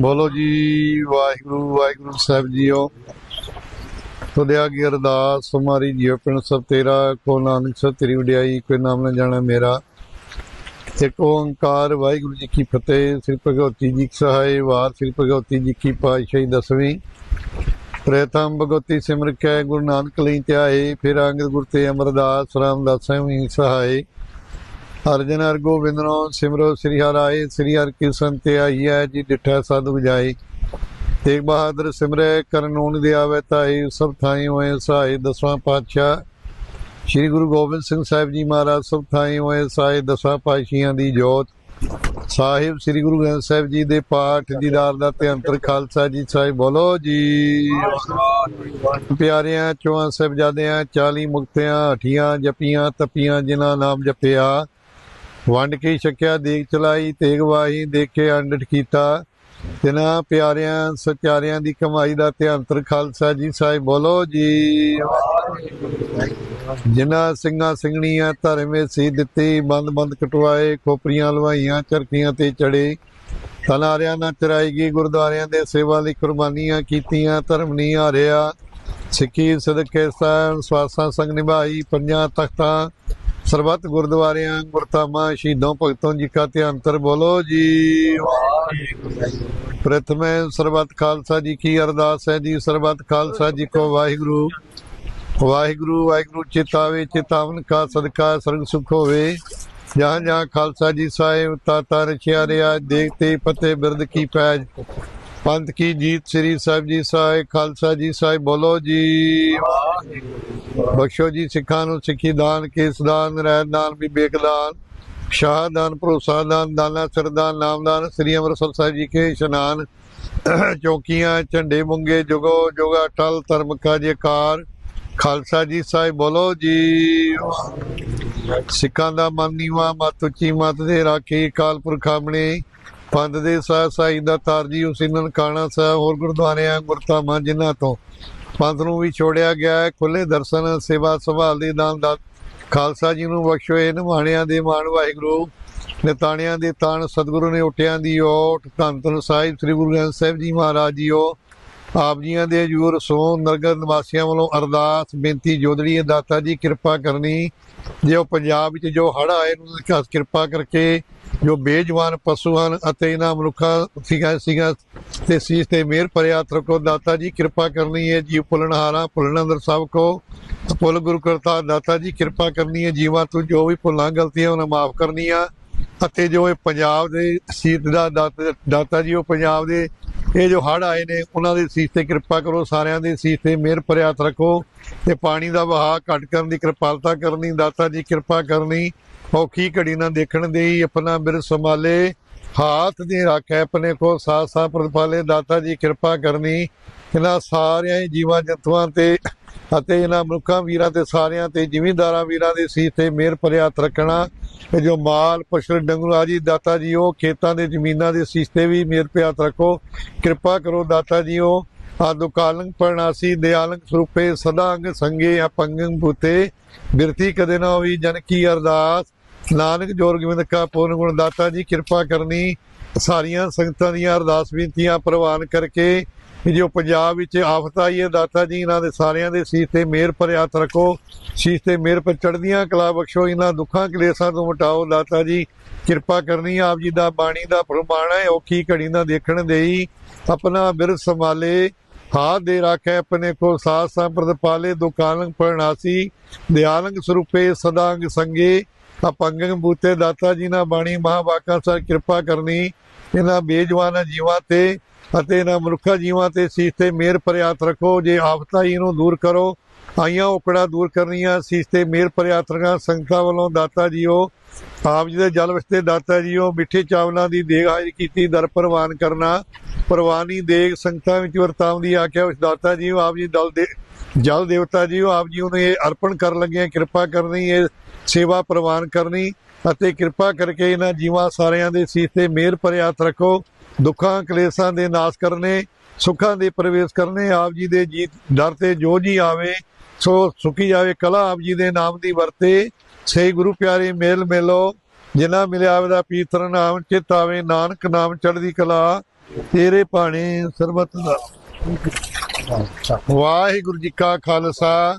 ਬੋਲੋ ਜੀ, ਵਾਹਿਗੁਰੂ ਵਾਹਿਗੁਰੂ ਸਾਹਿਬ ਜੀਓ। ਤੁਧਿਆ ਕੀ ਅਰਦਾਸ ਹਮਾਰੀ ਜੀਵ ਪਿੰਡ ਸਭ ਤੇਰਾ ਕੋ ਨਾਨਕ ਸਭ ਤੇਰੀ ਵਡਿਆਈ, ਕੋਈ ਨਾਮ ਨਾ ਜਾਣਾ ਮੇਰਾ। ਇੱਕ ਓੰਕਾਰ, ਵਾਹਿਗੁਰੂ ਜੀ ਕੀ ਫਤਿਹ, ਸ੍ਰੀ ਭਗਵਤੀ ਜੀ ਕੀ ਸਹਾਇ ਵਾਰ ਸ੍ਰੀ ਭਗਵਤੀ ਜੀ ਕੀ ਪਾਤਸ਼ਾਹੀ ਦਸਵੀਂ। ਪ੍ਰੇਤਮ ਭਗਵਤੀ ਸਿਮਰ ਕੈ, ਗੁਰੂ ਨਾਨਕ ਲਈ ਧਿਆਏ, ਫਿਰ ਅੰਗਦ ਗੁਰ ਤੇ ਅਮਰਦਾਸ, ਰਾਮਦਾਸ ਵੀ ਸਹਾਇ ਅਰਜਨ ਹਰ ਗੋਬਿੰਦ ਸਿਮਰੋ ਸ੍ਰੀ ਹਰਾਏ ਸ੍ਰੀ ਹਰਿ ਕ੍ਰਿਸ਼ਨ ਤੇ ਆਈਐ ਜੀ, ਡਿਠਾ ਸਾਧੂ ਜਾਈ ਤੇਗ ਬਹਾਦਰ ਸਿਮਰੈ ਕਰਨੂਨ ਦੇ ਆਵੇ ਤਾਈ ਸਭ ਥਾਈ ਹੋਏ ਸਹਾਈ ਦਸਵਾਂ ਪਾਤਸ਼ਾਹ। ਸ੍ਰੀ ਗੁਰੂ ਗੋਬਿੰਦ ਸਿੰਘ ਸਾਹਿਬ ਜੀ ਮਹਾਰਾਜ, ਸਭ ਥਾਈ ਹੋਏ ਸਹਾਈ ਦਸਾਂ ਪਾਤਸ਼ਾਹਾਂ ਦੀ ਜੋਤ। ਸਾਹਿਬ ਸ੍ਰੀ ਗੁਰੂ ਗ੍ਰੰਥ ਸਾਹਿਬ ਜੀ ਦੇ ਪਾਠ, ਦੀਦਾਰ ਦਾ ਤੇ ਅੰਤਰ ਖਾਲਸਾ ਜੀ ਸਾਹਿਬ, ਬੋਲੋ ਜੀ। ਪਿਆਰਿਆਂ ਚੋਆਂ ਸਾਹਿਬਜ਼ਾਦਿਆਂ 40 ਮੁਕਤਿਆਂ, ਹਠੀਆਂ, ਜਪੀਆਂ, ਤਪੀਆਂ, ਜਿਨ੍ਹਾਂ ਨਾਮ ਜਪਿਆ ਵੰਡ ਕੇ ਛਕਿਆ ਦੇਖ ਚਲਾਈ, ਤੇਗ ਵਾਹੀ, ਦੇਖੇ ਅੰਡਟ ਕੀਤਾ। ਤਿਨਾਂ ਪਿਆਰਿਆਂ, ਸਚਾਰਿਆਂ ਦੀ ਕਮਾਈ ਦਾ ਤੇ ਖਾਲਸਾ ਜੀ ਸਾਹਿਬ, ਬੋਲੋ ਜੀ। ਜਿਨ੍ਹਾਂ ਸਿੰਘਾਂ ਸਿੰਘਣੀਆਂ ਧਰਮੇ ਸੀ ਦਿੱਤੀ, ਬੰਦ ਬੰਦ ਕਟਵਾਏ, ਖੋਪਰੀਆਂ ਲਵਾਈਆਂ ਚਰਖੀਆਂ ਤੇ ਚੜੇ। ਤਨਾਰਿਆਂ ਨਾਲ ਚਰਾਈ ਗਈ, ਗੁਰਦੁਆਰਿਆਂ ਦੇ ਸੇਵਾ ਲਈ ਕੁਰਬਾਨੀਆਂ ਕੀਤੀਆਂ, ਧਰਮ ਨਹੀਂ ਹਾਰਿਆ। ਸਿੱਖੀ ਸਦਕੇ ਸਾਹਿਬ ਸਵਾਸਾਂ ਸੰਗ ਨਿਭਾਈ, ਪੰਜਾਂ ਤਖਤਾਂ ਸਰਬੱਤ ਗੁਰਦੁਆਰਿਆਂ ਗੁਰਤਾਮਾ ਸ਼ਹੀਦੋਂ ਭਗਤੋਂ ਜੀ ਕਾ ਤੇ ਅੰਤਰ ਬੋਲੋ ਜੀ। ਪ੍ਰਥਮੇ ਸਰਬੱਤ ਖਾਲਸਾ ਜੀ ਕੀ ਅਰਦਾਸ ਹੈ ਜੀ, ਸਰਬੱਤ ਖਾਲਸਾ ਜੀ ਕੋ ਵਾਹਿਗੁਰੂ। ਵਾਹਿਗੁਰੂ ਵਾਹਿਗੁਰੂ ਚਿਤਾਵੇ, ਚਿਤਾਵਨ ਕਾ ਸਦਕਾ ਸਰਗ ਸੁਖ ਹੋਵੇ। ਜਹਾਂ ਜਹਾਂ ਖਾਲਸਾ ਜੀ ਸਾਹਿਬ ਤਾਤਾ ਰਖਿਆ ਰਿਆ ਦੇਖਤੇ ਪਤੇ ਬਿਰਦ ਕੀ ਪੈਜ। ਪੰਥ ਕੀ ਜੀਤ ਸ੍ਰੀ ਸਾਹਿਬ ਜੀ ਸਾਹਿਬ, ਖਾਲਸਾ ਜੀ ਸਾਹਿਬ ਬੋਲੋ ਜੀ। ਬਖਸ਼ੋ ਜੀ ਸਿੱਖਾਂ ਨੂੰ, ਸਿੱਖੀ ਦਾਨ, ਕੇਸ ਦਾਨ ਰਹਿਤ ਦਾਨ ਵਿਵੇਕ ਦਾਨ ਸ਼ਾਹਦਾਨ ਭਰੋਸਾ ਦਾਨ, ਦਾਨਾ ਸਰਦਾਨ ਨਾਮਦਾਨ ਸ੍ਰੀ ਅੰਮ੍ਰਿਤਸਰ ਸਾਹਿਬ ਜੀ ਕੇ ਇਸ਼ਨਾਨ, ਚੌਕੀਆਂ, ਝੰਡੇ ਮੁੰਗੇ, ਜੁਗੋ ਜੁਗਾ ਟਲ ਧਰਮ ਕਾ ਜੇਕਾਰ ਖਾਲਸਾ ਜੀ ਸਾਹਿਬ, ਬੋਲੋ ਜੀ। ਸਿੱਖਾਂ ਦਾ ਮਨ ਨੀਵਾ, ਮਤ ਉੱਚੀ, ਮਤ ਦੇ ਰਾਖੀ ਕਾਲ ਪੁਰਖ ਆਪਣੇ ਦੇ ਸਾਹ ਸਾਈ ਦਾ ਤਾਰਜੀ ਉਸੇ ਨਨਕਾਣਾ ਸਾਹਿਬ, ਹੋਰ ਗੁਰਦੁਆਰਿਆਂ ਗੁਰਤਾਮਾਂ ਜਿਨ੍ਹਾਂ ਤੋਂ ਪੰਥ ਨੂੰ ਵੀ ਛੋੜਿਆ ਗਿਆ ਹੈ। ਖੁੱਲੇ ਦਰਸ਼ਨ, ਸੇਵਾ ਸੰਭਾਲ ਦੇ ਦਾਨ ਦਾ ਖਾਲਸਾ ਜੀ ਨੂੰ ਬਖਸ਼ੋ। ਨਿਮਾਣਿਆਂ ਦੇ ਮਾਣ ਵਾਹਿਗੁਰੂ, ਨਿਤਾਣਿਆਂ ਦੇ ਤਾਣ ਸਤਿਗੁਰੂ ਨੇ ਉਠਿਆਂ ਦੀ ਓਟ। ਧੰਨ ਧੰਨ ਸਾਹਿਬ, ਸ੍ਰੀ ਗੁਰੂ ਗ੍ਰੰਥ ਸਾਹਿਬ ਜੀ ਮਹਾਰਾਜ ਜੀਓ। ਆਪ ਜੀਆਂ ਦੇ ਹਜੂਰ ਸੋ ਨਰਗਰ ਨਿਵਾਸੀਆਂ ਵੱਲੋਂ ਅਰਦਾਸ, ਬੇਨਤੀ, ਜੋਦੜੀ, ਦਾਤਾ ਜੀ, ਕਿਰਪਾ ਕਰਨੀ। ਜੇ ਉਹ ਪੰਜਾਬ ਵਿੱਚ ਜੋ ਹੜ੍ਹ ਆਏ ਨੂੰ ਕਿਰਪਾ ਕਰਕੇ ਜੋ ਬੇਜਵਾਨ ਪਸ਼ੂ ਹਨ ਅਤੇ ਇਹਨਾਂ ਮਨੁੱਖਾਂ ਸੀਗਾ ਸੀਗਾ ਤੇ ਸੀਸ ਤੇ ਮਿਹਰ ਭਰਿਆ ਹੱਥ ਦਾਤਾ ਜੀ, ਕਿਰਪਾ ਕਰਨੀ ਹੈ, ਜੀਵ ਭੁੱਲਣਹਾਰਾ ਭੁੱਲਣ ਅੰਦਰ ਸਭ ਕੋ। ਭੁੱਲ ਗੁਰੂ ਕਰਤਾ ਦਾਤਾ ਜੀ, ਕਿਰਪਾ ਕਰਨੀ ਹੈ, ਜੀਵਾਂ ਤੋਂ ਜੋ ਵੀ ਭੁੱਲਾਂ ਗਲਤੀਆਂ, ਉਹਨਾਂ ਮਾਫ ਕਰਨੀਆਂ। ਅਤੇ ਜੋ ਇਹ ਪੰਜਾਬ ਦੇ ਸੀਤ ਦਾ ਦਾਤਾ ਜੀ, ਉਹ ਪੰਜਾਬ ਦੇ ਇਹ ਜੋ ਹੜ੍ਹ ਆਏ ਨੇ, ਉਹਨਾਂ ਦੇ ਸੀਸ ਤੇ ਕਿਰਪਾ ਕਰੋ, ਸਾਰਿਆਂ ਦੇ ਸੀਸ ਤੇ ਮਿਹਰ ਭਰਿਆ ਰੱਖੋ ਤੇ ਪਾਣੀ ਦਾ ਵਹਾਅ ਘਟ ਕਰਨ ਦੀ ਕਿਰਪਾਲਤਾ ਕਰਨੀ, ਦਾਤਾ ਜੀ ਕਿਰਪਾ ਕਰਨੀ। ਔਖੀ ਘੜੀ ਨਾ ਦੇਖਣ ਦੇਈ, ਆਪਣਾ ਬਿਰ ਸੰਭਾਲੇ, ਹਾਥ ਦੇ ਰੱਖੇ ਆਪਣੇ ਕੋ ਸਾਥ ਸਾਥ ਪ੍ਰਤਪਾਲੇ, ਦਾਤਾ ਜੀ ਕਿਰਪਾ ਕਰਨੀ। ਇਹਨਾਂ ਸਾਰਿਆਂ ਹੀ ਜੀਵਾਂ ਜੰਤੂਆਂ ਤੇ ਅਤੇ ਇਹਨਾਂ ਮਨੁੱਖਾਂ ਵੀਰਾਂ ਤੇ ਸਾਰਿਆਂ ਤੇ, ਜ਼ਿਮੀਂਦਾਰਾਂ ਵੀਰਾਂ ਦੇ ਸੀਸ ਤੇ ਮਿਹਰ ਭਰਿਆ ਹੱਥ ਰੱਖਣਾ। ਤੇ ਜੋ ਮਾਲ, ਪਸ਼ੂ, ਡੰਗਰੂ ਆਜੀ ਦਾਤਾ ਜੀ, ਉਹ ਖੇਤਾਂ ਦੇ, ਜ਼ਮੀਨਾਂ ਦੇ ਸੀਸ ਤੇ ਵੀ ਮਿਹਰ ਭਰਿਆ ਹੱਥ ਰੱਖੋ। ਕਿਰਪਾ ਕਰੋ ਦਾਤਾ ਜੀ, ਉਹ ਆਦੁ ਕਾਲੰਗ ਪਰਨਾਸੀ ਦਿਆਲੰਗ ਸਰੂਪੇ, ਸਦਾ ਅੰਗ ਸੰਗੇ ਅਪੰਗੰ ਬੁਤੇ। ਬਿਰਤੀ ਕਦੇ ਨਾ ਹੋਈ ਜਨ ਕੀ ਅਰਦਾਸ। ਨਾਨਕ ਜੋਰ ਗੋਬਿੰਦ ਕਾ ਪੂਰਨ ਗੁਣ ਦਾਤਾ ਜੀ, ਕਿਰਪਾ ਕਰਨੀ ਸਾਰੀਆਂ ਸੰਗਤਾਂ ਦੀਆਂ ਅਰਦਾਸ ਬੇਨਤੀਆਂ ਪ੍ਰਵਾਨ ਕਰਕੇ ਕਿ ਜੋ ਪੰਜਾਬ ਵਿੱਚ ਆਫਤ ਆਈ ਹੈ ਦਾਤਾ ਜੀ, ਇਹਨਾਂ ਦੇ ਸਾਰਿਆਂ ਦੇ ਸੀਸ ਤੇ ਮਿਹਰ ਭਰਿਆ ਰੱਖੋ, ਸੀਸ ਤੇ ਮਿਹਰ ਪਰ ਚੜਦੀਆਂ ਕਲਾ ਬਖਸ਼ੋ, ਇਹਨਾਂ ਦੁੱਖਾਂ ਕਲੇਸ਼ਾਂ ਤੋਂ ਮਟਾਓ ਦਾਤਾ ਜੀ। ਕਿਰਪਾ ਕਰਨੀ ਆਪ ਜੀ ਦਾ ਬਾਣੀ ਦਾ ਪ੍ਰਮਾਣ ਹੈ, ਔਖੀ ਘੜੀ ਨਾ ਦੇਖਣ ਦੇਈ, ਆਪਣਾ ਬਿਰਧ ਸੰਭਾਲੇ, ਹਾਥ ਦੇ ਰਾਖੇ ਆਪਣੇ ਕੋ ਸਾਥ ਸੰਪਰਦ ਪਾਲੇ, ਦੁਕਾਨੰ ਪਰਨਾਸੀ, ਦਿਆਲੰਗ ਸਰੂਪੇ ਸਦਾੰਗ ਸੰਗੇ ਅਪੰਗੰ ਬੂਤੇ ਦਾਤਾ ਜੀ ਨਾਲ ਬਾਣੀ ਮਹਾਵਾਕਾ ਸਰ ਕਿਰਪਾ ਕਰਨੀ, ਇਹਨਾਂ ਬੇਜਵਾਨਾਂ ਜੀਵਾਂ ਤੇ ਅਤੇ ਇਹਨਾਂ ਮਨੁੱਖਾ ਜੀਵਾਂ ਤੇ ਸੀਸ ਤੇ ਮਿਹਰ ਭਰਿਆ ਰੱਖੋ, ਜੇ ਆਫਤਾਂ ਹੀ ਇਹਨੂੰ ਦੂਰ ਕਰੋ, ਆਈਆਂ ਔਕੜਾਂ ਦੂਰ ਕਰਨੀਆਂ, ਸੀਸ ਤੇ ਮਿਹਰ ਭਰਿਆ ਹੱਥ ਸੰਗਤਾਂ ਵੱਲੋਂ ਦਾਤਾ ਜੀਓ, ਆਪ ਜੀ ਦੇ ਜਲ ਵਸਤੇ ਦਾਤਾ ਜੀਓ, ਮਿੱਠੇ ਚਾਵਲਾਂ ਦੀ ਦੇਗ ਹਾਜ਼ਰ ਕੀਤੀ, ਦਰ ਪ੍ਰਵਾਨ ਕਰਨਾ, ਪ੍ਰਵਾਨੀ ਦੇਗ ਸੰਗਤਾਂ ਵਿੱਚ ਵਰਤਾਉਣ ਦੀ ਆਖਿਆ ਉਸ ਦਾਤਾ ਜੀਓ, ਆਪ ਜੀ ਦਲ ਦੇ ਜਲ ਦੇਵਤਾ ਜੀਓ, ਆਪ ਜੀ ਨੂੰ ਇਹ ਅਰਪਣ ਕਰਨ ਲੱਗੇ ਕਿਰਪਾ ਕਰਨੀ, ਇਹ ਸੇਵਾ ਪ੍ਰਵਾਨ ਕਰਨੀ ਅਤੇ ਕਿਰਪਾ ਕਰਕੇ ਇਹਨਾਂ ਜੀਵਾਂ ਸਾਰਿਆਂ ਦੇ ਸੀਸ ਤੇ ਮਿਹਰ ਭਰਿਆ ਹੱਥ ਰੱਖੋ, ਦੁੱਖਾਂ, ਕਲੇਸ਼ਾਂ ਦੇ ਨਾਸ਼ ਕਰਨੇ, ਸੁੱਖਾਂ ਦੇ ਪ੍ਰਵੇਸ਼ ਕਰਨੇ, ਆਪ ਜੀ ਦੇ ਜੀ ਦਰ ਤੇ ਜੋ ਜੀ ਆਵੇ, ਸੋ ਸੁਖੀ ਜਾਵੇ ਕਲਾ ਆਪ ਜੀ ਦੇ ਨਾਮ ਦੀ ਵਰਤੇ। ਸਹੀ ਗੁਰੂ ਪਿਆਰੇ ਮੇਲ ਮਿਲੋ, ਜਿਨ੍ਹਾਂ ਮਿਲਿਆ ਆਵੇ ਪੀਤਰ ਨਾਮ, ਚਿਤ ਆਵੇ ਨਾਨਕ ਨਾਮ ਚੜ੍ਹਦੀ ਕਲਾ, ਤੇਰੇ ਭਾਣੇ ਸਰਬਤ ਦਾ। ਵਾਹਿਗੁਰੂ ਜੀ ਕਾ ਖਾਲਸਾ।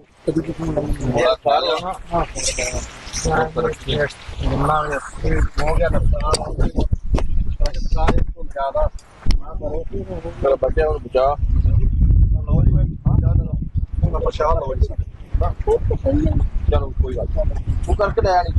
ਚਲ ਬੱਚਿਆਂ ਨੂੰ ਬਚਾ ਲੋ ਜੀ ਮੈਂ ਜਾ ਦੇਣਾ ਮੈਂ ਪਛਾਣ ਲਓ ਜੀ ਚਲੋ ਕੋਈ ਗੱਲ ਨਹੀਂ ਉਹ ਕਰਕੇ ਲੈ ਆਣੀ